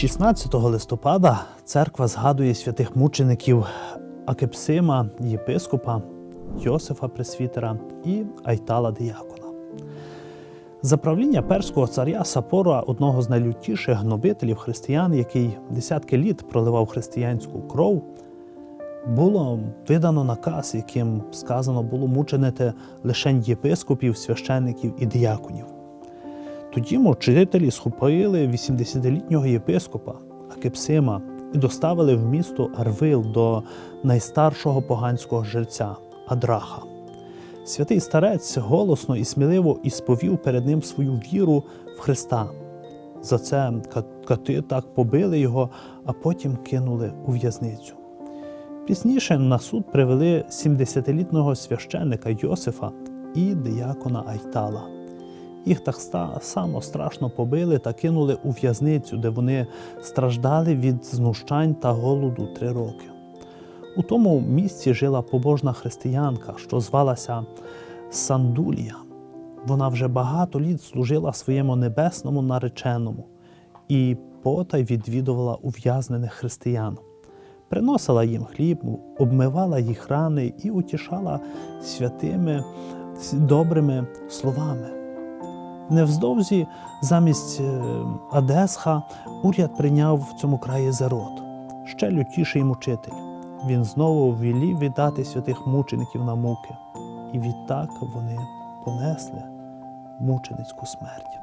16 листопада церква згадує святих мучеників Акепсима, єпископа, Йосифа Пресвітера і Айтала Діякона. За правління перського царя Сапора, одного з найлютіших гнобителів християн, який десятки літ проливав християнську кров, було видано наказ, яким сказано було мученити лише єпископів, священників і діяконів. Тоді мучителі схопили 80-літнього єпископа Акепсима і доставили в місто Арвил до найстаршого поганського жреця Адраха. Святий старець голосно і сміливо ісповів перед ним свою віру в Христа. За це кати так побили його, а потім кинули у в'язницю. Пізніше на суд привели 70-літнього священника Йосифа і диякона Айтала. Їх так само страшно побили та кинули у в'язницю, де вони страждали від знущань та голоду три роки. У тому місці жила побожна християнка, що звалася Сандулія. Вона вже багато літ служила своєму небесному нареченому і потай відвідувала ув'язнених християн, приносила їм хліб, обмивала їх рани і утішала святими добрими словами. Невздовзі замість е, Адесха уряд прийняв в цьому краї зарод, ще лютіший мучитель. Він знову ввілів віддати святих мучеників на муки, і відтак вони понесли мученицьку смерть.